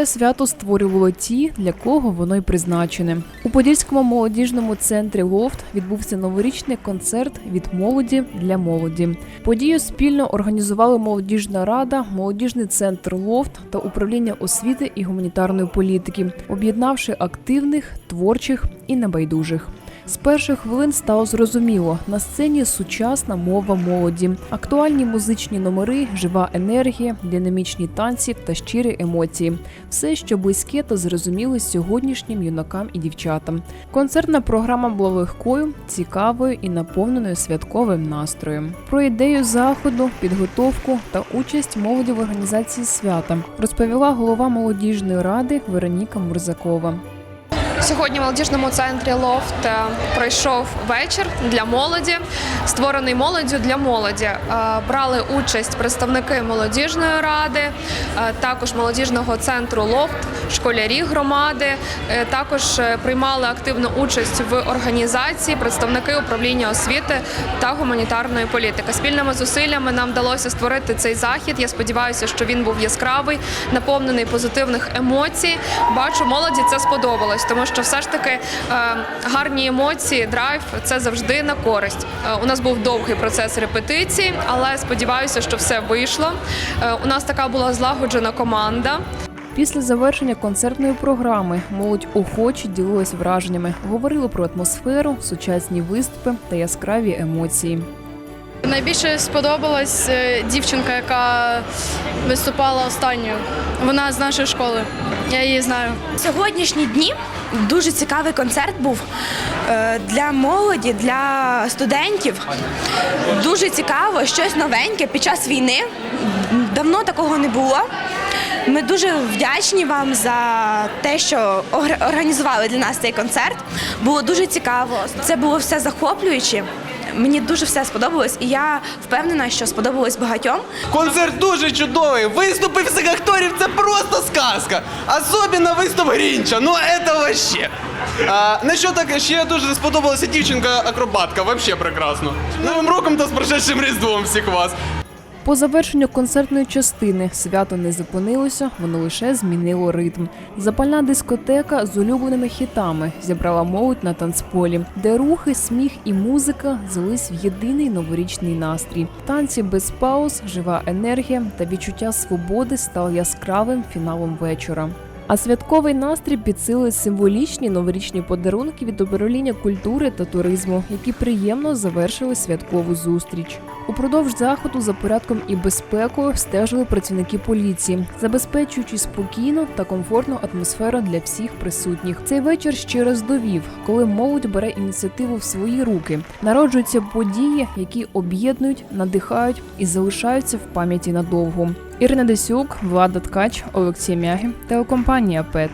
Це свято створювало ті, для кого воно й призначене. У Подільському молодіжному центрі Лофт відбувся новорічний концерт від молоді для молоді. Подію спільно організували молодіжна рада, молодіжний центр Лофт та управління освіти і гуманітарної політики, об'єднавши активних, творчих і небайдужих. З перших хвилин стало зрозуміло, на сцені сучасна мова молоді, актуальні музичні номери, жива енергія, динамічні танці та щирі емоції все, що близьке та зрозуміле сьогоднішнім юнакам і дівчатам. Концертна програма була легкою, цікавою і наповненою святковим настроєм. Про ідею заходу, підготовку та участь молоді в організації свята розповіла голова молодіжної ради Вероніка Мурзакова. Сьогодні в молодіжному центрі Лофт е, пройшов вечір для молоді, створений молоддю для молоді. Е, Брали участь представники молодіжної ради, е, також молодіжного центру Лофт, школярі громади. Також приймали активну участь в організації представники управління освіти та гуманітарної політики. Спільними зусиллями нам вдалося створити цей захід. Я сподіваюся, що він був яскравий, наповнений позитивних емоцій. Бачу, молоді це сподобалось, тому що все ж таки е, гарні емоції, драйв це завжди на користь. Е, у нас був довгий процес репетицій, але сподіваюся, що все вийшло. Е, у нас така була злагоджена команда. Після завершення концертної програми молодь охоче ділилась враженнями, говорили про атмосферу, сучасні виступи та яскраві емоції. Найбільше сподобалась е, дівчинка, яка виступала останньою. Вона з нашої школи. Я її знаю. Сьогоднішні дні дуже цікавий концерт був е, для молоді, для студентів. Дуже цікаво, щось новеньке під час війни. Давно такого не було. Ми дуже вдячні вам за те, що організували для нас цей концерт. Було дуже цікаво. Це було все захоплююче. Мені дуже все сподобалось, і я впевнена, що сподобалось багатьом. Концерт дуже чудовий. Виступи всіх акторів це просто сказка. Особливо виступ Грінча. Ну це вообще. А, на що так ще дуже сподобалася дівчинка-акробатка. Вообще прекрасно. Новим роком та з прошедшим різдвом всіх вас. По завершенню концертної частини свято не зупинилося, воно лише змінило ритм. Запальна дискотека з улюбленими хітами зібрала молодь на танцполі, де рухи, сміх і музика злились в єдиний новорічний настрій. Танці без пауз, жива енергія та відчуття свободи стали яскравим фіналом вечора. А святковий настрій підсилили символічні новорічні подарунки від управління культури та туризму, які приємно завершили святкову зустріч. Упродовж заходу за порядком і безпекою стежили працівники поліції, забезпечуючи спокійну та комфортну атмосферу для всіх присутніх. Цей вечір ще раз довів, коли молодь бере ініціативу в свої руки, народжуються події, які об'єднують, надихають і залишаються в пам'яті надовго. Ірина Десюк, Влада Ткач, Олексій Мягі, телекомпанія ПЕТ.